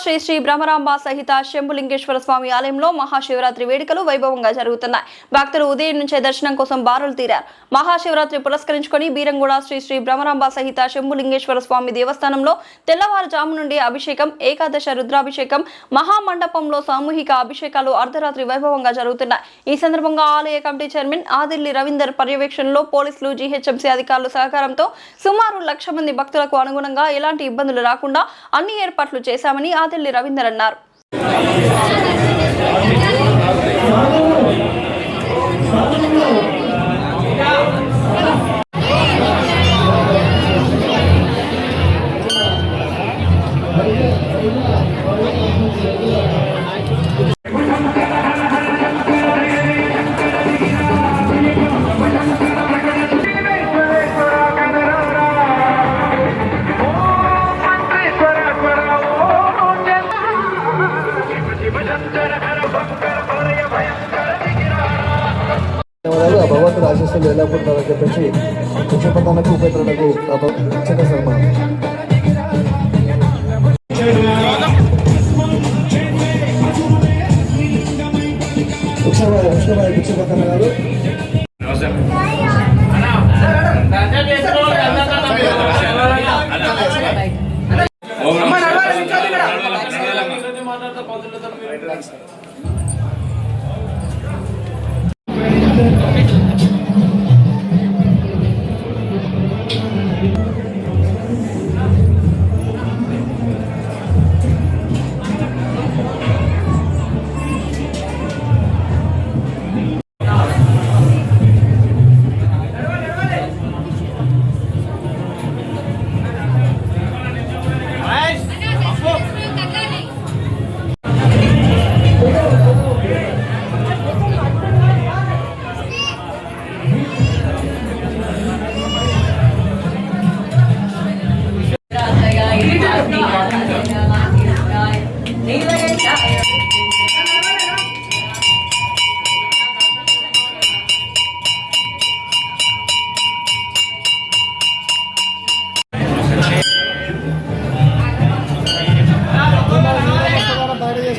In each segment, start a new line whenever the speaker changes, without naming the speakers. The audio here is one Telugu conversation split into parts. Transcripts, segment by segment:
శ్రీ శ్రీ బ్రహ్మరాంబ సహిత శంభులింగేశ్వర స్వామి ఆలయంలో మహాశివరాత్రి వేడుకలు వైభవంగా జరుగుతున్నాయి. భక్తులు ఉదయం నుంచే దర్శనం కోసం బారులు తీరారు. మహాశివరాత్రి పురస్కరించుకొని బీరంగూడ శ్రీ శ్రీ బ్రహ్మరాంబ సహిత శంభులింగేశ్వర స్వామి దేవస్థానంలో తెల్లవారుజాము నుండి అభిషేకం ఏకాదశ రుద్రాభిషేకం మహామండపంలో సామూహిక అభిషేకాలు అర్ధరాత్రి వైభవంగా జరుగుతున్నాయి. ఈ సందర్భంగా ఆలయ కమిటీ చైర్మన్ ఆదిల్లి రవీందర్ పర్యవేక్షణలో పోలీసులు జీహెచ్ఎంసీ అధికారుల సహకారంతో సుమారు లక్ష మంది భక్తులకు అనుగుణంగా ఎలాంటి ఇబ్బందులు రాకుండా అన్ని ఏర్పాట్లు చేశామని ఆదిల్లి రవీందర్ అన్నారు
ధన్యవాదాలు ఆ భగవంతుడు ఆశిస్తులు ఎల్లప్పుడూ ఉండాలని చెప్పేసి పుష్పపతాలకు ఉపేంద్రులకు చిన్న సన్మానం వృక్షభాయ్ వృక్షభాయ్ గారు.
అది దర్శనం చేసుకుని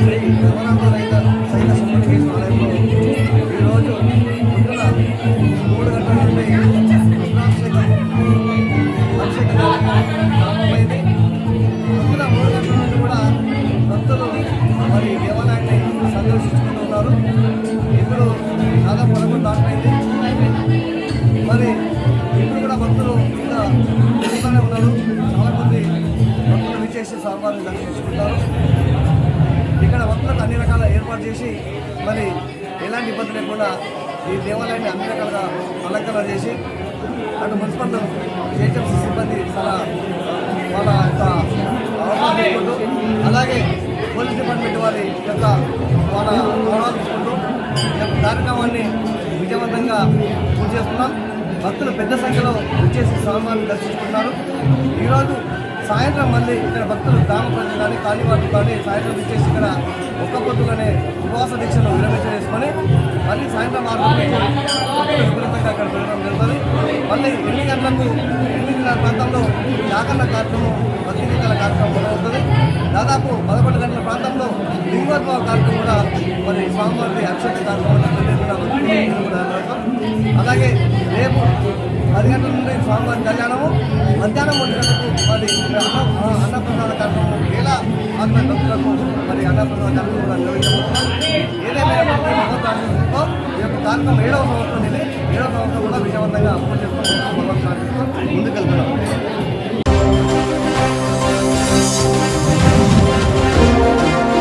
శ్రీ ఉన్నారు. చాలా మంది భక్తులు విచ్చేసి స్వామివారిని దర్శించుకుంటారు. ఇక్కడ భక్తులకు అన్ని రకాల ఏర్పాటు చేసి మరి ఎలాంటి ఇబ్బంది లేకుండా ఈ దేవాలయాన్ని అన్ని రకాలుగా అలంకరణ చేసి అటు మున్సిపల్ జేహెచ్ఎంసీ సిబ్బంది చాలా వాళ్ళ యొక్క తీసుకుంటూ అలాగే పోలీస్ డిపార్ట్మెంట్ వారి యొక్క వాళ్ళ గౌరవాలు తీసుకుంటూ ఈ యొక్క కార్యక్రమాన్ని విజయవంతంగా పూర్తి చేస్తున్నాం. భక్తులు పెద్ద సంఖ్యలో వచ్చేసి స్వామివారిని దర్శించుకుంటారు. ఈరోజు సాయంత్రం మళ్ళీ ఇక్కడ భక్తులు గ్రామ ప్రజలు కానీ కాళీవాళ్ళు కానీ సాయంత్రం వచ్చేసి ఇక్కడ ఒక్క పొద్దుగానే ఉపవాస దీక్షను విరమించేసుకొని మళ్ళీ సాయంత్రం ఆరు గంటలకు అక్కడ పెరగడం జరుగుతుంది. మళ్ళీ ఎన్ని గంటలకు ఎనిమిదిన్నర ప్రాంతంలో జాగరణ కార్యక్రమం భక్తి గీతాల కార్యక్రమం మొదలవుతుంది దాదాపు పదకొండు గంటల ప్రాంతంలో లింగోద్భవ కార్యక్రమం కూడా మరి స్వామివారి అక్షత కార్యక్రమం అలాగే రేపు పది గంటల నుండి స్వామివారి కళ్యాణము మధ్యాహ్నం ఒంటి గంటలకు మరి అన్న అన్నప్రసాద కార్యక్రమం వేల ఆత్మ భక్తులకు మరి అన్నప్రసాద కార్యక్రమం కూడా నిర్వహించబోతున్నాం. ఏదేమైనా ఈ యొక్క కార్యక్రమం ఏడవ సంవత్సరం ఇది.